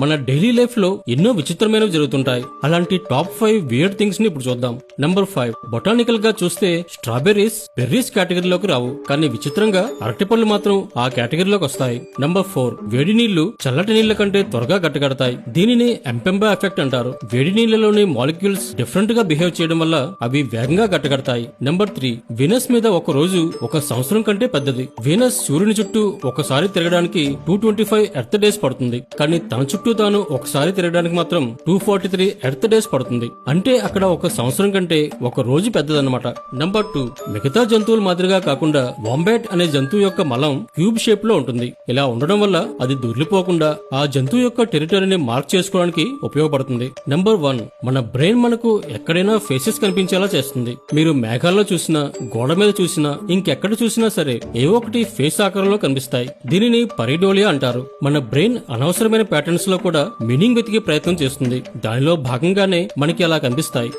మన డైలీ లైఫ్లో ఎన్నో విచిత్రమైనవి జరుగుతుంటాయి. అలాంటి టాప్ ఫైవ్ వియర్డ్ థింగ్స్ని ఇప్పుడు చూద్దాం. నంబర్ ఫైవ్ బొటానికల్గా చూస్తే స్ట్రాబెర్రీస్ బెర్రీస్ కేటగిరీలోకి రావు. కానీ విచిత్రంగా అరటిపళ్ళు మాత్రం ఆ కేటగిరీలోకి వస్తాయి. నంబర్ ఫోర్ వేడి నీళ్ళు చల్లటి నీళ్ళ కంటే త్వరగా గట్టగడతాయి. దీనిని ఎంపెంబా ఎఫెక్ట్ అంటారు. వేడి నీళ్ళలోని మాలిక్యూల్స్ డిఫరెంట్గా బిహేవ్ చేయడం వల్ల అవి వేగంగా గట్టగడతాయి. నంబర్ త్రీ వీనస్ మీద ఒక రోజు ఒక సంవత్సరం కంటే పెద్దది. వీనస్ సూర్యుని చుట్టూ ఒకసారి తిరగడానికి two twenty five earth days పడుతుంది. కానీ తన చుట్టూ తాను ఒకసారి తిరగడానికి మాత్రం two forty three earth days పడుతుంది. అంటే అక్కడ ఒక సంవత్సరం కంటే ఒక రోజు పెద్దదన్నమాట. నంబర్ టూ మిగతా జంతువుల మాదిరిగా కాకుండా వాంబాట్ అనే జంతువు యొక్క మలం క్యూబ్ షేప్లో ఉంటుంది. ఇలా ఉండడం వల్ల అది దొర్లిపోకుండా ఆ జంతువు యొక్క టెరిటరీని మార్క్ చేసుకోవడానికి ఉపయోగపడుతుంది. నంబర్ వన్ మన బ్రెయిన్ మనకు ఎక్కడైనా ఫేసెస్ కనిపించేలా చేస్తుంది. మీరు మేఘాల్లో చూసినా గోడ మీద చూసినా ఇంకెక్కడ చూసినా సరే ఏవో ఒకటి ఫేస్ ఆకారంలో కనిపిస్తాయి. దీనిని పరిడోలియా అంటారు. మన బ్రెయిన్ అనవసరమైన ప్యాటర్న్స్లో కూడా మీనింగ్ వెతికే ప్రయత్నం చేస్తుంది. దానిలో భాగంగానే మనకి అలా కనిపిస్తాయి.